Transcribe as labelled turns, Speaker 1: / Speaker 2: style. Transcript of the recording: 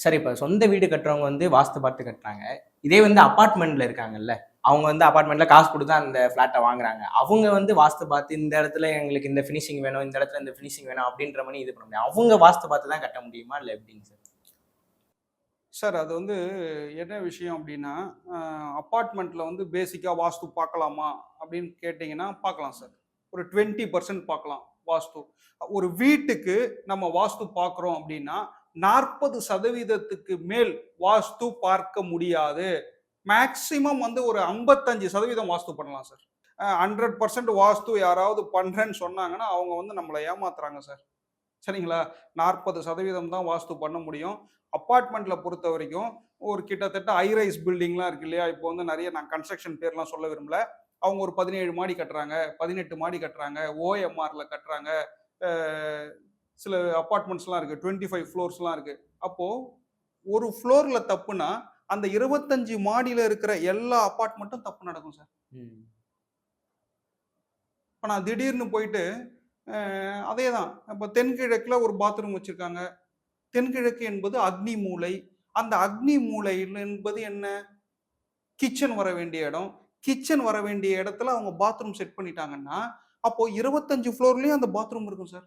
Speaker 1: Sir இப்போ சொந்த வீடு கட்டுறவங்க வந்து வாஸ்து பார்த்து கட்டுறாங்க. இதே வந்து அப்பார்ட்மெண்ட்ல இருக்காங்கல்ல அவங்க வந்து அப்பார்ட்மெண்ட்ல காசு கொடுத்து அந்த ஃப்ளாட்டை வாங்குறாங்க. அவங்க வந்து வாஸ்து பார்த்து இந்த இடத்துல எங்களுக்கு இந்த ஃபினிஷிங் வேணும் இந்த இடத்துல இந்த ஃபினிஷிங் வேணும் அப்படின்ற மாதிரி இது பண்ண முடியும். அவங்க வாஸ்து பார்த்து தான் கட்ட முடியுமா இல்லை எப்படிங்க சார்?
Speaker 2: சார் அது வந்து என்ன விஷயம் அப்படின்னா அப்பார்ட்மெண்ட்டில் வந்து பேசிக்காக வாஸ்து பார்க்கலாமா அப்படின்னு கேட்டிங்கன்னா பார்க்கலாம் சார். ஒரு டுவெண்ட்டி பர்சன்ட் பார்க்கலாம் வாஸ்து. ஒரு வீட்டுக்கு நம்ம வாஸ்து பார்க்குறோம் அப்படின்னா நாற்பது சதவீதத்துக்கு மேல் வாஸ்து பார்க்க முடியாது. மேக்சிமம் வந்து ஒரு ஐம்பத்தஞ்சு சதவீதம் வாஸ்து பண்ணலாம் சார் ஹண்ட்ரட் பர்சன்ட் வாஸ்து யாராவது பண்ணுறேன்னு சொன்னாங்கன்னா அவங்க வந்து நம்மளை ஏமாத்துறாங்க சார் சரிங்களா? நாற்பது சதவீதம் தான் வாஸ்து பண்ண முடியும். அப்பார்ட்மெண்ட்டில் பொறுத்த வரைக்கும் ஒரு கிட்டத்தட்ட ஹைரைஸ் பில்டிங்லாம் இருக்கு இல்லையா? இப்போ வந்து நிறைய நான் கன்ஸ்ட்ரக்ஷன் பேர்லாம் சொல்ல விரும்பல. அவங்க ஒரு பதினேழு மாடி கட்டுறாங்க பதினெட்டு மாடி கட்டுறாங்க ஓஎம்ஆரில் கட்டுறாங்க சில அப்பார்ட்மெண்ட்ஸ்லாம் இருக்கு. டுவெண்ட்டி ஃபைவ் ஃப்ளோர்ஸ்லாம் இருக்கு. அப்போ ஒரு ஃப்ளோர்ல தப்புனா அந்த இருபத்தஞ்சு மாடியில இருக்கிற எல்லா அப்பார்ட்மெண்ட்டும் தப்பு நடக்கும் சார் இப்போ நான் திடீர்னு போயிட்டு அதே தான் இப்போ தென்கிழக்கில் ஒரு பாத்ரூம் வச்சுருக்காங்க. தென்கிழக்கு என்பது அக்னி மூலை. அந்த அக்னி மூலை என்பது என்ன? கிச்சன் வர வேண்டிய இடம். கிச்சன் வர வேண்டிய இடத்துல அவங்க பாத்ரூம் செட் பண்ணிட்டாங்கன்னா அப்போ இருபத்தஞ்சு ஃப்ளோர்லயும் அந்த பாத்ரூம் இருக்கும் சார்